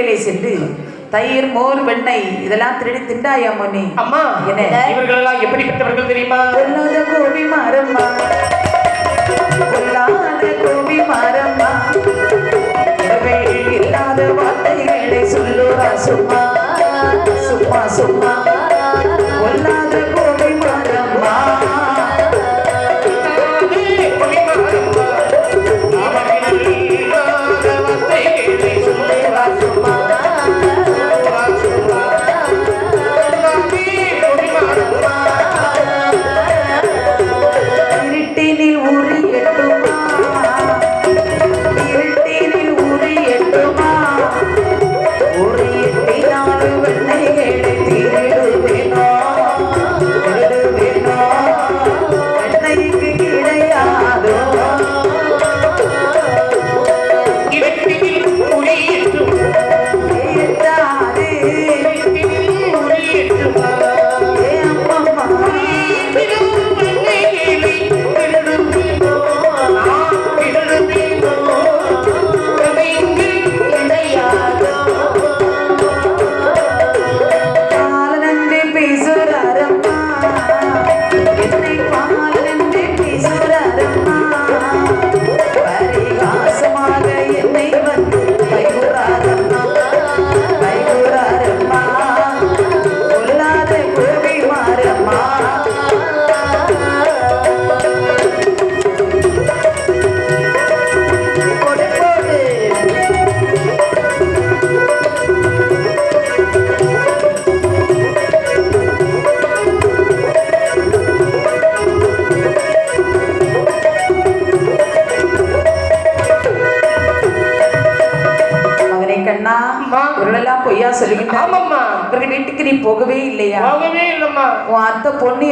வீடுகளிலே சென்று தயிர் மோர் வெண்ணெய் இதெல்லாம் திருடி திண்டாயா மோனி அம்மா என்ன? இவர்கள் எல்லாம் எப்படிப்பட்டவர்கள் தெரியுமா கொல்லாத கோபி மாறம்மா கொல்லாத கோபி மாறம்மா இல்லாத வார்த்தைகளை சொல்லுவா சும்மா சும்மா சும்மா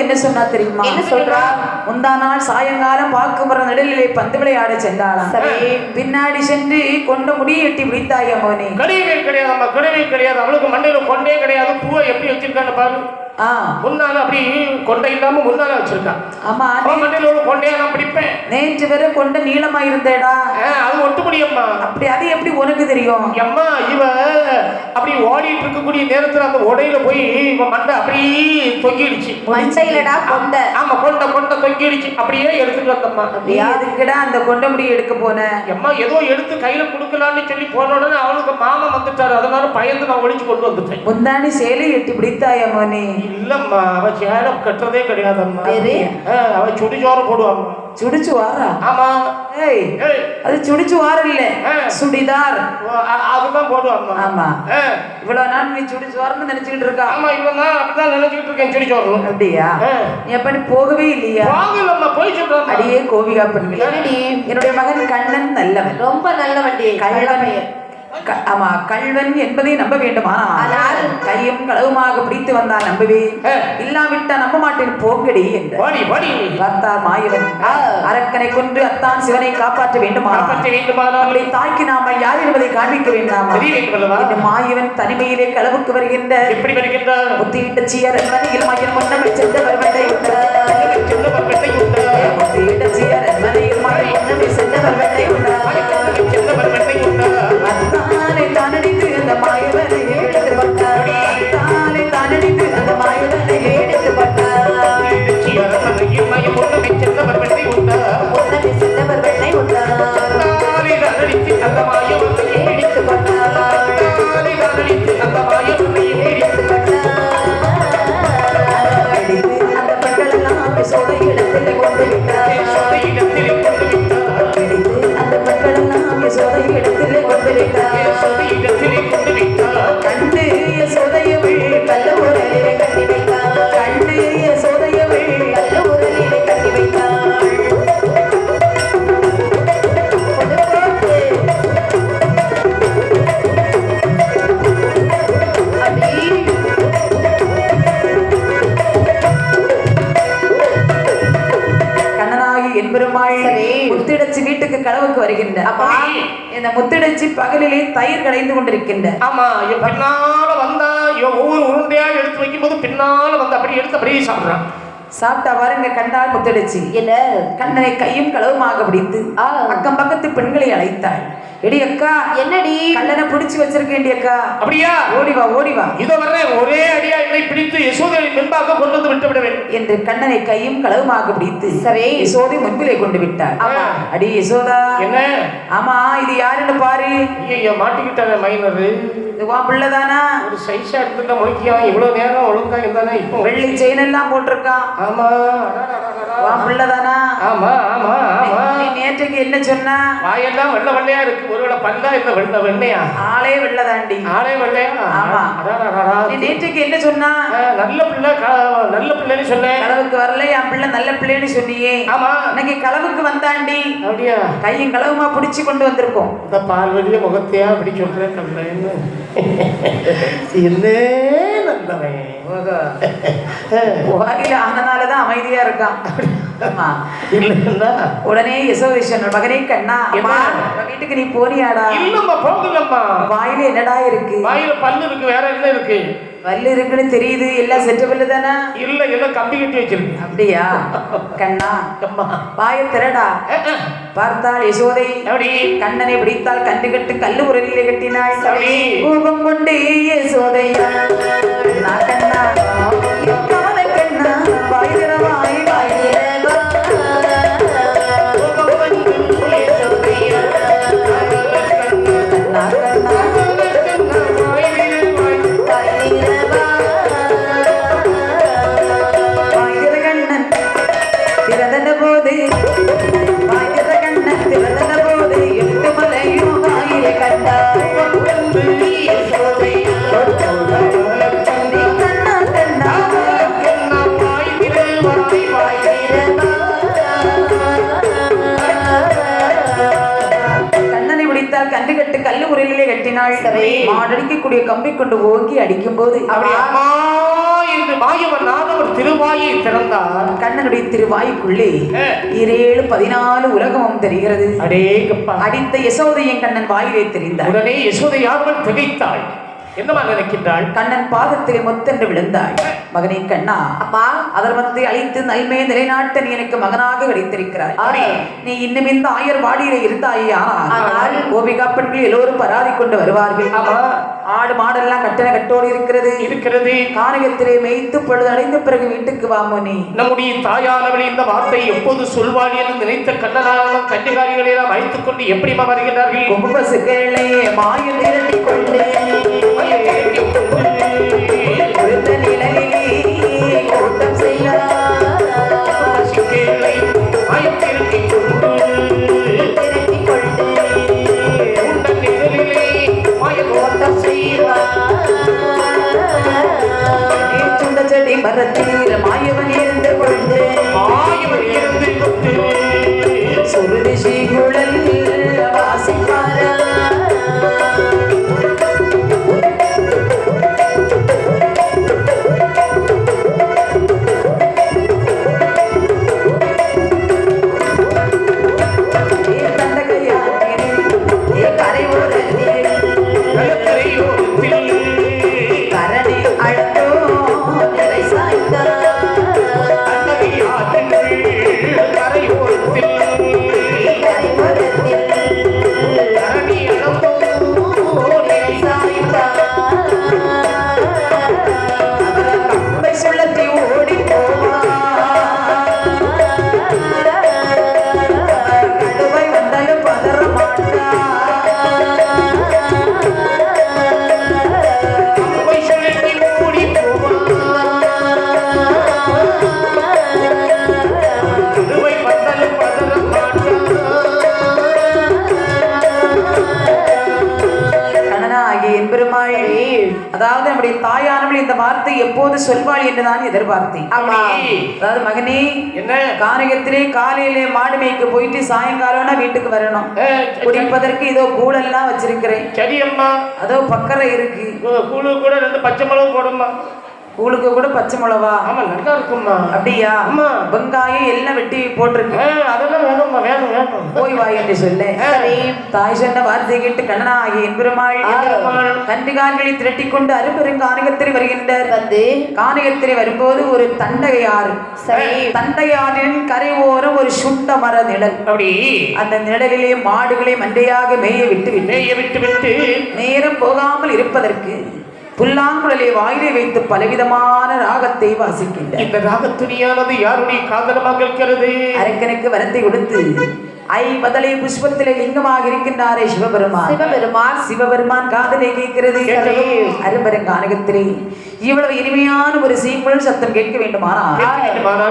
என்ன சொன்னா தெரியுமா? என்ன சொல்றா? முந்தா நாள் சாயங்காலம் பார்க்குமர நடுநிலை பந்து விளையாட சென்றாளாம். பின்னாடி சென்று கொண்ட முடியை எட்டி விழித்தாயா மகனே கிடையவே கிடையாதும்மா கிடையவே கிடையாது. அவளுக்கு மண்டையில கொண்டே கிடையாது. பூவை எப்படி வச்சிருக்கான்னு பாரு. முன்னால அப்படி கொண்டை இல்லாம முன்னால வச்சிருக்கா. ஆமா மண்டையில ஒரு கொண்டையா நான் பிடிப்பேன். நேற்று வரை கொண்ட நீளமா இருந்தேடா அது ஒட்டு முடியம்மா அப்படி அது எப்படி உனக்கு தெரியும். அம்மா இவ அப்படி ஓடிட்டு இருக்கக்கூடிய நேரத்துல அந்த உடையில போய் இவ மண்டை அப்படியே தொங்கிடுச்சு. மண்டையிலடா கொண்ட. ஆமா கொண்ட கொண்ட தொங்கிடுச்சு. அப்படியே எடுத்துட்டு வந்தம்மா. நீ எதுக்குடா அந்த கொண்ட முடியை எடுக்க போன? அம்மா ஏதோ எடுத்து கையில கொடுக்கலான்னு சொல்லி போன உடனே அவளுக்கு மாமா வந்துட்டாரு. அதனால பயந்து நான் ஒளிச்சு கொண்டு வந்துட்டேன். முந்தானி சேலை எட்டி பிடித்தாயா மோனே? இல்லம்மா அவ சேலம் கட்டுறதே கிடையாதம்மா. அவ சுடிச்சோரம் போடுவாம்மா. சுடிச்சு வாரா? ஆமா. ஏய் அது சுடிச்சு வார இல்ல. சுடிதார். அ- அதுதான் போடுவாம்மா ஆமா. இவ்வளவு நாள் நீ சுடிச்சு வாரன்னு நினைச்சுக்கிட்டு இருக்கா? ஆமா இவன் தான் அப்படிதான் நினைச்சுக்கிட்டு இருக்கேன் அப்படியா. நீ எப்ப நீ போகவே இல்லையா? வாங்கலம்மா போய் அடியே கோபிகா பெண்கள். என்னடி? என்னுடைய மகன் கண்ணன் நல்லவன். ரொம்ப நல்ல வண்டி கள்வன் க- ஆமா கள்வன் என்பதை நம்ப வேண்டுமா? ஆனால் கையும் களவுமாக பிடித்து வந்தால் நம்பவே. இல்லாவிட்டா நம்ப மாட்டேன் போங்கடி என்று. வாடி வாடி பார்த்தார் மாயவன். அரக்கனை கொன்று அத்தான் சிவனை காப்பாற்ற வேண்டுமா? காப்பாற்ற நம்முடைய தாய்க்கு நாம யார் என்பதை காண்பிக்க வேண்டாமா இந்த மாயவன் தனிமையிலே களவுக்கு வருகின்ற எப்படி வருகின்றார் புத்தியிட்ட சீயர் மனையில் மயன் முன்னமை வெட்டை உண்டு புத்தியிட்ட சீயர் மனையில் மயன் முன்னமை முத்திடச்சி பகலிலே தயிர் கடைந்து கொண்டிருக்கின்ற. ஆமா இவன் பின்னால வந்தா இவன் ஒவ்வொரு உருண்டையா எடுத்து வைக்கும்போது பின்னால வந்து அப்படி எடுத்து அப்படியே சாப்பிடுறான். சாப்பிட்டா பாருங்க கண்டால் முத்திடச்சி என்ன? கண்ணனை கையும் களவுமாக பிடித்து. அக்கம் பக்கத்து பெண்களை அழைத்தாள். எடி அக்கா. என்னடி? கல்லனை பிடிச்சு வச்சிருக்கேன்டி அக்கா. அப்படியா? ஓடி வா ஓடி வா. இதோ வர்றேன். ஒரே அடியா என்னை பிடித்து யசோதையின் முன்பாக கொண்டு வந்து விட்டு விட வேண்டும் என்று கண்ணனை கையும் களவுமாக பிடித்து சரி. யசோதை முன்பிலே கொண்டு விட்டார். ஆமா. அடி யசோதா. என்ன? ஆமா இது யாருன்னு பாரு. ஐயோ மாட்டிக்கிட்டாங்க மைனரு. இது வா பிள்ளைதானா? ஒரு சைஸா எடுத்துட்டா முழிக்கான் இவ்வளவு நேரம் ஒழுங்கா இருந்தானே இப்போ வெள்ளி செயின் எல்லாம் போட்டிருக்கான் ஆமா. வா பிள்ளைதானா ஆமா ஆமா ஆமா நீ நேற்றுக்கு என்ன சொன்ன வாயெல்லாம் வெள்ளை வெள்ளையா இருக்கு ஒருவேளை பல்லா இந்த வெள்ளை வெண்ணையா? ஆளே வெள்ளதாண்டி. ஆளே வெள்ளையா? ஆமா. நேற்றுக்கு என்ன சொன்னா? நல்ல பிள்ளை நல்ல பிள்ளைன்னு சொன்னேன் களவுக்கு வரல என் பிள்ளை நல்ல பிள்ளைன்னு சொன்னியே. ஆமா. இன்னைக்கு களவுக்கு வந்தாண்டி. அப்படியா? கையும் களவுமா பிடிச்சு கொண்டு வந்திருக்கோம். இந்த பால்வழிய முகத்தையா அப்படி சொல்றேன் என்ன நல்லவன். வாயில ஆனனாலதான் அமைதியா இருக்கான். இல்லைன்னா? உடனே யசோதேஷன் மகனே கண்ணா அம்மா வீட்டுக்கு நீ போனியாடா இல்லம்மா போகலம்மா வாயில என்னடா இருக்கு? வாயில பல்லு இருக்கு வேற என்ன இருக்கு? பல்லு இருக்குன்னு தெரியுது எல்லாம் செஞ்ச பல்லு தானே? இல்ல எல்லாம் கம்பி கட்டி வச்சிருக்கு. அப்படியா? கண்ணா வாயை அஹ். பார்த்தால் யசோதை. கண்ணனை பிடித்தால் கண்டு கட்டு கல்லு உரலிலே கட்டினாள் சரி. கோபம் கொண்டு யசோதையா. கண்ணா கண்ணா. கொண்டு ஓங்கி அடிக்கும் போது அப்படி அம்மா என்று மாயவன் நாதவர் திருவாயை திறந்தார். கண்ணனுடைய திருவாய்க்குள்ளே. இரேழு பதினாலு உலகமும் தெரிகிறது. அடித்த யசோதையின் கண்ணன் வாயிலே தெரிந்தாள் உடனே யசோதை யாருவன் திகைத்தாள் என்னமா நினைக்கின்றாள்? கண்ணன் பாதத்திலே மொத்தென்று விழுந்தாள் மகனே கண்ணா அப்பா. அதர்மத்தை அழித்து நல்மையை நிலைநாட்ட நீ எனக்கு மகனாக கிடைத்திருக்கிறாய். நீ இன்னும் இந்த ஆயர் வாடியிலே இருந்தாயே ஆனால் கோபிகா பெண்கள் எல்லோரும் பராதி கொண்டு வருவார்கள். ஆடு மாடெல்லாம் கட்டண கட்டோடு இருக்கிறது. இருக்கிறது. கானகத்திலே மேய்த்து பொழுது அடைந்த பிறகு வீட்டுக்கு வாமோ நீ நம்முடைய தாயானவள் இந்த வார்த்தை எப்போது சொல்வாள் என்று நினைத்த கண்ணனாலும் கன்னிகாரிகளை எல்லாம் அழைத்துக் கொண்டு எப்படிமா வருகிறார்கள் கொம்பு பசுக்களே மாய திரட்டி கொண்டு அதாவது நம்முடைய தாயானவள் இந்த வார்த்தை எப்போது சொல்வாள் என்று நான் எதிர்பார்த்தேன். ஆமா. அதாவது மகனே என்ன? கானகத்திலே காலையிலே மாடு மேய்க்க போயிட்டு சாயங்காலம்னா வீட்டுக்கு வரணும். குடிப்பதற்கு இதோ கூழெல்லாம் வச்சிருக்கிறேன். சரி அம்மா. அதோ பக்கரை இருக்கு. கூழு கூட ரெண்டு பச்சை மிளகு போடும்மா. உங்களுக்கு கூட பச்சை மிளவா ஆமா நல்லா இருக்கும்மா. அப்படியா? ஆமா. வெங்காயம் எல்லாம் வெட்டி போட்டிருக்கு. அதெல்லாம் வேணும்மா வேணும் வேணும். போய் வா என்று சொல்லு. தாய் சொன்ன வார்த்தை கேட்டு கண்ணனாகி என்பெருமாள். கன்றுகால்களை திரட்டி கொண்டு அரும்பெரும் கானகத்திலே வருகின்றார். வந்து. கானகத்திலே வரும்போது ஒரு தண்டையாறு. சரி. தண்டையாறின் கரை ஓரம் ஒரு சுண்ட மர நிழல். அப்படி. அந்த நிழலிலே மாடுகளை மண்டையாக மேய விட்டு விட்டு மேய விட்டு விட்டு. நேரம் போகாமல் இருப்பதற்கு புல்லாங்குழலை வாயிலை வைத்து பலவிதமான ராகத்தை வாசிக்கின்றார். இந்த ராகத்துணியானது யாருடைய காதலமாக இருக்கிறது? அரக்கனுக்கு வரத்தை கொடுத்து ஐ முதலை புஷ்பத்திலே லிங்கமாக இருக்கின்றாரே சிவபெருமான். சிவபெருமான். சிவபெருமான் காதலை கேட்கிறது. அரும்பெருங்கானகத்திலே இவ்வளவு இனிமையான ஒரு சீங்குழல் சத்தம் கேட்க வேண்டுமானால்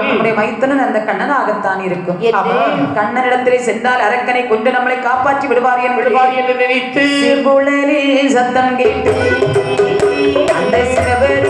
நம்முடைய மைத்தனன் அந்த கண்ணனாகத்தான் இருக்கும். கண்ணனிடத்திலே சென்றால் அரக்கனை கொண்டு நம்மளை காப்பாற்றி விடுவார் என்று விடுவார் என்று நினைத்து. சத்தம் கேட்டு அந்த சிவபெருமான்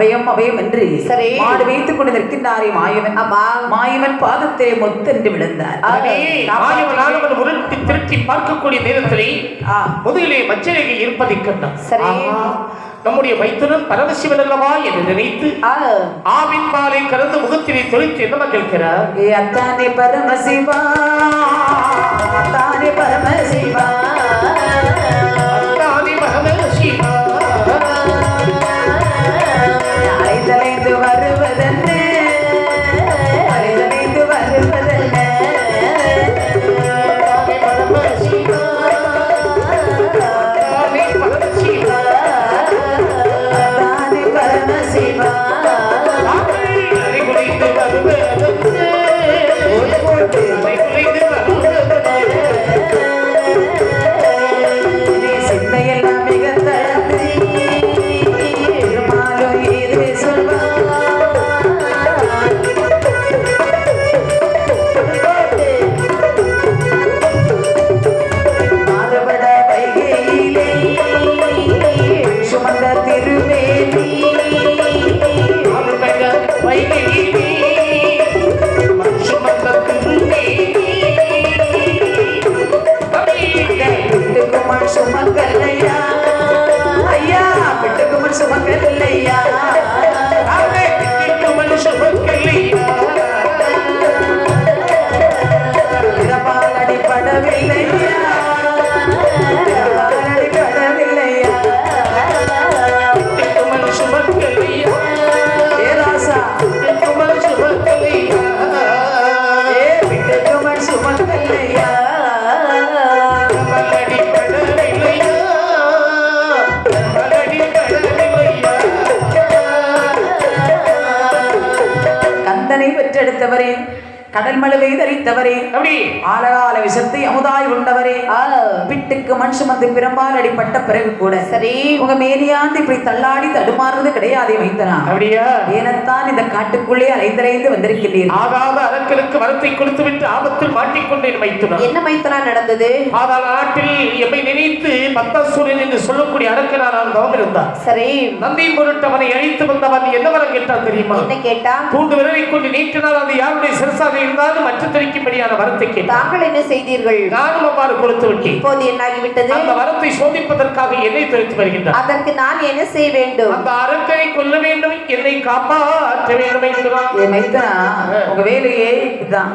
அபயம் அபயம் என்று சரி. மாடு வைத்துக் கொண்டு நிற்கின்றாரே மாயவன். ஆமா. மாயவன் பாதத்திலே மொத்தென்று விழுந்தார். மாயவனானவன் உருட்டி திருட்டி பார்க்கக்கூடிய நேரத்திலே முதுகிலே மச்சரேகை இருப்பதை கண்டான். சரி. நம்முடைய மைத்துனன் பரமசிவன் அல்லவா என்று நினைத்து ஆ, ஆவின் பாலை கலந்து முகத்திலே தொழித்து என்னமா கேட்கிறார்? ஏ அத்தானே பரமசிவா அத்தானே பரமசிவா. தரித்தவரே அப்படி. ஆலகால விஷத்தை அமுதாய் உண்டவரே ஆ, பிட்டுக்கு மண் சுமந்து பிறம்பால் அடிப்பட்ட பிறகு கூட. சரி. உங்க மேனியாந்து இப்படி தள்ளாடி தடுமாறுறது கிடையாதே வைத்தனா அப்படியா? ஏனத்தான் இந்த காட்டுக்குள்ளே அலைந்தலைந்து வந்திருக்கிறீர்கள் ஆகாத அரக்கனுக்கு வரத்தை கொடுத்து விட்டு ஆபத்தில் மாட்டிக்கொண்டேன் மைத்துனா என்ன மைத்தனா நடந்தது? ஆதாள நாட்டில் எம்மை நினைத்து பத்தாசூரன் என்று சொல்லக்கூடிய அரக்கனார் தவம் இருந்தார். சரி. நந்தியின் பொருட்டு அவனை அழைத்து வந்தவன் என்ன வரம் கேட்டான் தெரியுமா? என்ன கேட்டா பூண்டு விரலை கொண்டு நீட்டினால் அது யாருடைய சிறசாக இருந்தாலும் மற்ற தெரிக்கும்படியான வரத்தை கேட்டான். தாங்கள் என்ன செய்தீர்கள்? நானும் அவ்வாறு கொடுத்து விட்டேன். இப்போது என்னாகிவிட்டது? அந்த வரத்தை சோதிப்பதற்காக என்னை தெரிவித்து வருகின்றார். அதற்கு நான் என்ன செய்ய வேண்டும்? அந்த அரக்கனை கொல்ல வேண்டும் என்னை காப்பாற்ற வேண்டும் மைத்தனா உங்க வேலையே இதுதான்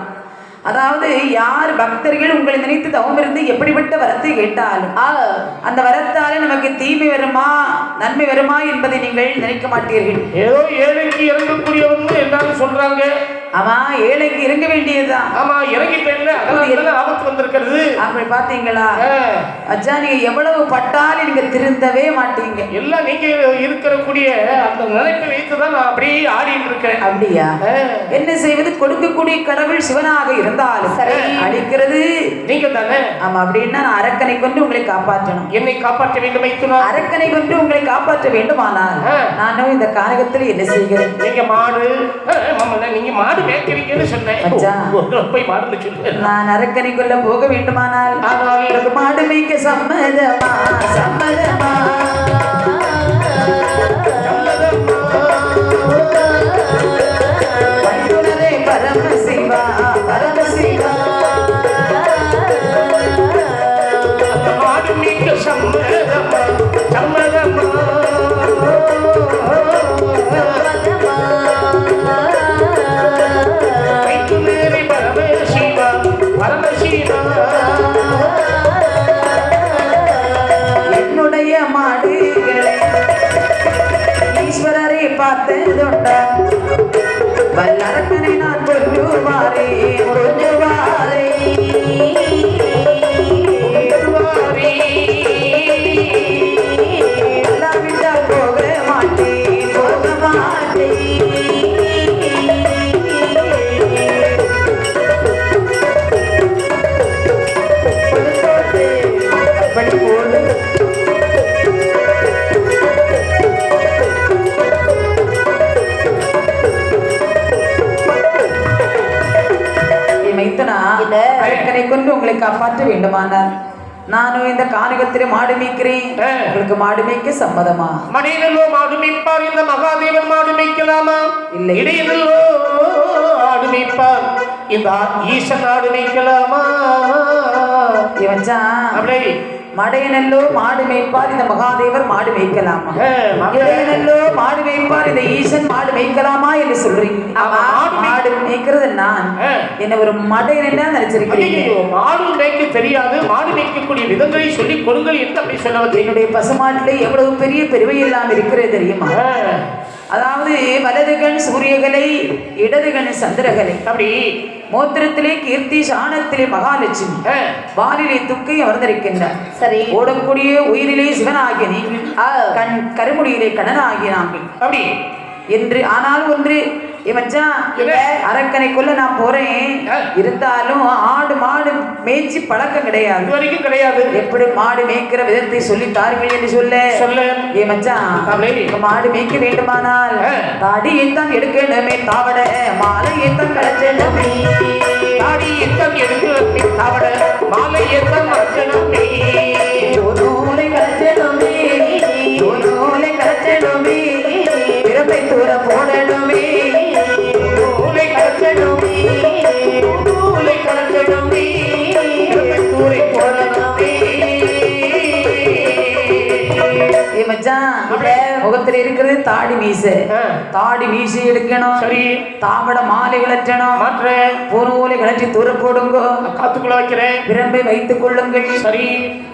அதாவது யார் பக்தர்கள் உங்களை நினைத்து தவம் இருந்து எப்படிப்பட்ட வரத்தை கேட்டாலும் அந்த வரத்தாலே நமக்கு தீமை வருமா நன்மை வருமா என்பதை நீங்கள் நினைக்க மாட்டீர்கள். ஏதோ ஏழைக்கு இறங்கக்கூடியவங்க எல்லாரும் சொல்றாங்க. ஆமா ஏழைக்கு இறங்க வேண்டியதுதான். ஆமா இதெல்லாம் ஆபத்து வந்திருக்கிறது. அப்படி பாத்தீங்களா? அச்சா நீங்க எவ்வளவு பட்டாலும் நீங்க திருந்தவே மாட்டீங்க. எல்லாம் நீங்க இருக்கக்கூடிய அந்த நிலைப்பை வைத்து தான் நான் அப்படியே ஆடிட்டு இருக்கேன் அப்படியா? என்ன செய்வது? கொடுக்கக்கூடிய கடவுள் சிவனாக இருந்தாலும் சரி. அழிக்கிறது நீங்க தானே ஆமா அப்படின்னா நான் அரக்கனை கொண்டு உங்களை காப்பாற்றணும். என்னை காப்பாற்ற வேண்டும் அரக்கனை கொண்டு உங்களை காப்பாற்ற வேண்டுமானால். நானும் இந்த காரகத்தில் என்ன செய்கிறேன்? நீங்க மாடு. நீங்க மாடு மேய்க்கிறீங்கன்னு சொன்னேன். போய் சொல்லு. நான் அரக்கனைக்குள்ள போக வேண்டுமானால் ஆனால் எனக்கு மாடு மேய்க்க சம்மதமா சம்மதமா? மாடு மேய்க்கிறேன். உங்களுக்கு மாடு மேய்க்க சம்மதமா? மடியிலோ மாடு மேய்ப்பார் இந்த மகாதேவன் மாடு மேய்க்கலாமா இல்லை. இடையிலோ ஆடு மேய்ப்பார் இந்த ஈசன் ஆடு மேய்க்கலாமா இவன்ச்சான் அப்படி மடையனல்லோ மாடு மேய்ப்பார் இந்த மகாதேவர் மாடு மேய்க்கலாமா. இடையனல்லோ மாடு மேய்ப்பார் இந்த ஈசன் மாடு மேய்க்கலாமா என்று சொல்றீங்க. மாடு மேய்- மாடு மேய்க்கிறது நான். என்ன ஒரு மடையன் நினைச்சிருக்கிறீங்க? மாடு மேய்க்க தெரியாது மாடு மேய்க்கக்கூடிய விதங்களை சொல்லி கொடுங்கள் என்று அப்படி சொல்ல என்னுடைய பசுமாட்டிலே எவ்வளவு பெரிய பெருமை எல்லாம் இருக்கிறது தெரியுமா? அதாவது வலதுகண் சூரியகலை இடதுகண் சந்திரகலை அப்படி மோத்திரத்திலே கீர்த்தி சாணத்திலே மகாலட்சுமி. வானிலை துக்கை அமர்ந்திருக்கின்றார். சரி. ஓடக்கூடிய உயிரிலே சிவனாகிய நீங்கள் ஆ. கண் கருமுடியிலே கணனாகிய நாங்கள். அப்படி. என்று ஆனால் ஒன்று? அரக்கனைக்குள்ள நான் போறேன். இருந்தாலும் ஆடு மாடு மேய்ச்சி பழக்கம் கிடையாது. வரைக்கும் கிடையாது. எப்படி மாடு மேய்க்கிற விதத்தை சொல்லி தாருங்கள் என்று சொல்ல. சொல்ல. ஏ மச்சான் மாடு மேய்க்க வேண்டுமானால். தாடியை தான் எடுக்கணுமே தாவட மாலையை தான் களைச்சணுமே தாடி எத்தம் எடுத்து தவட மாலை எத்தம் அர்ச்சனமே நூலை தாடி மீசை. தாடி மீசை எடுக்கணும். சரி. தாவட மாலை கலற்றணும் மாற்ற. பூநூலை கலற்றி தூர போடுங்க. காத்துக்குள்ள வைக்கிறேன். பிரம்பை வைத்துக் கொள்ளுங்கள். சரி.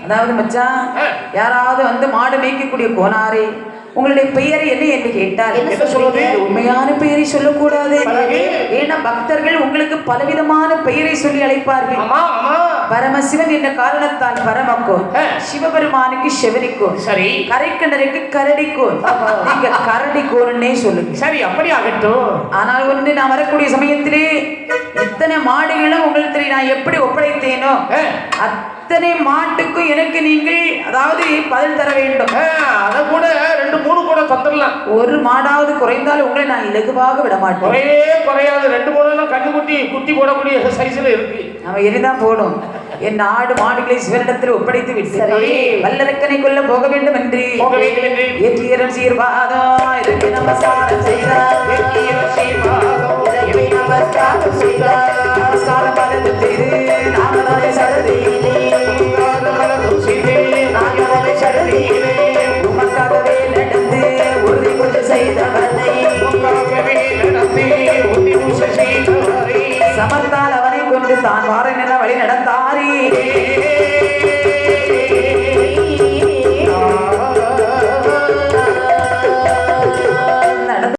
அதாவது மச்சான். யாராவது வந்து மாடு மேய்க்கக்கூடிய கோனாரே உங்களுடைய பெயர் என்ன என்று கேட்டால் என்ன சொல்லுது உண்மையான பெயரை சொல்லக்கூடாது? ஏன்னா பக்தர்கள் உங்களுக்கு பலவிதமான பெயரை சொல்லி அழைப்பார்கள். பரமசிவன் என்ற காரணத்தால் பரமக்கோன் ஆ. சிவபெருமானுக்கு செவனிக்கோன் சரி. கரைக்கிணறுக்கு கரடிக்கோன் நீங்க கரடிக்கோன்னே சொல்லுங்க சரி அப்படி ஆகட்டும். ஆனால் ஒன்று நான் வரக்கூடிய சமயத்திலே இத்தனை மாடுகளும் உங்களுக்கு நான் எப்படி ஒப்படைத்தேனோ அத்தனை மாட்டுக்கும் எனக்கு நீங்கள் அதாவது பதில் தர வேண்டும். அத கூட ரெண்டு மூணு கூட தந்துடலாம். ஒரு மாடாவது குறைந்தால் உங்களை நான் இலகுவாக விட மாட்டேன் குறையே குறையாது. ரெண்டு மூணு எல்லாம் கண்ணு குட்டி குட்டி போடக்கூடிய சைஸ்ல இருக்கு. அவன் எரிதான் போடும் என் ஆடு மாடுகளை சிவனிடத்தில் ஒப்படைத்து விட்டு. வல்லரக்கனை கொள்ள போக வேண்டும் என்று போக வேண்டும் என்று ஏற்றியரன் சீர்வாதம் இதற்கு நமஸ்காரம் செய்தார் நமஸ்காரம் செய்தார். தான்